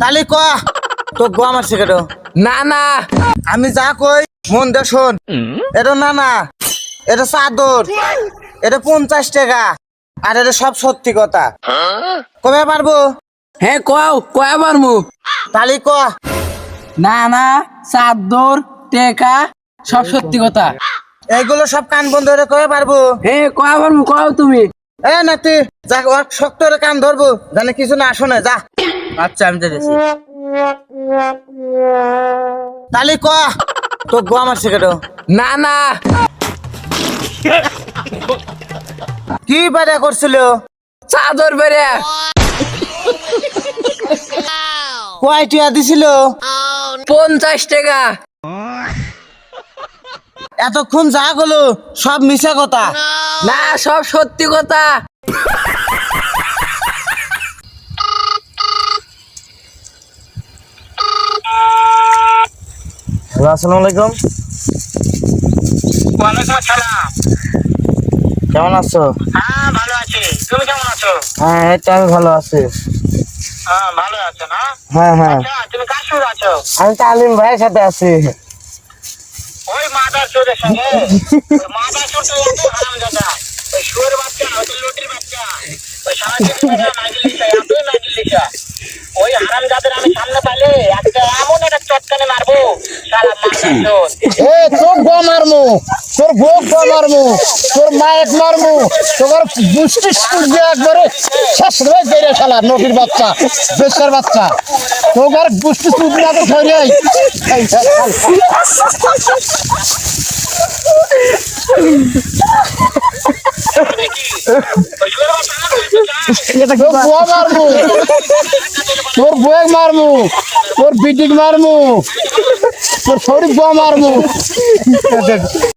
তাহলে ক? তো গো আমার সেকেটো না না। আমি যা কই মন দে শোন। এটা না না। এটা চাদর। এটা পঞ্চাশ টাকা। আর এটা সব সত্যি কথা। কবে পারব? হ্যাঁ কও কয় পারমু তালি ক? না না। চাদর টেকা সব সত্যি কথা। এইগুলো সব কান বন্ধ করে কবে পারব? হ্যাঁ কয় পারমু কও তুমি। এ নাতি যা শক্ত করে কান ধরবো। জানে কিছু না শোনে যা। আচ্ছা আমি যাচ্ছি তাহলে ক? তো গো আমার সেকেটো না না। কি বাড়া করছিল? চাদর বেড়ে। কয় টিয়া দিছিল? পঞ্চাশ টাকা। এতক্ষণ যা গেলো সব মিশা কথা। না সব সত্যি কথা। আসসালামু আলাইকুম। ওয়ালাইকুম আসসালাম। কেমন আছো? হ্যাঁ ভালো আছি। তুমি কেমন আছো? হ্যাঁ এই তো আমি ভালো আছি। হ্যাঁ ভালো আছো না? হ্যাঁ হ্যাঁ। আচ্ছা তুমি কার সঙ্গে আছো? আমি তালিম ভাইয়ের সাথে আছি। ওই মাদার চোরের সঙ্গে মাদার চোর তো এত হারাম দাদা ওই শুয়োর বাচ্চা ওই তো বাচ্চা। ওই সারা জীবন নাগিলিশা এতই নাগিলিশা ওই হারাম আমি সামনে পাইলে একটা এমন একটা চটকানে মারবো সারা মাদার চোর এ তোর গো মারমু তোর বউ গো মারমু তোর মায়ের মারমু তোর দুষ্টি স্কুল দিয়ে একবারে শেষ হয়ে গেলে শালা নদীর বাচ্চা বেচার বাচ্চা। তোর দুষ্টি দিয়ে তো ধরে ওই মারমু। তোর বয়েক মারমু। তোর বিটিক মারমু। তোর শরীর বউ মারমু।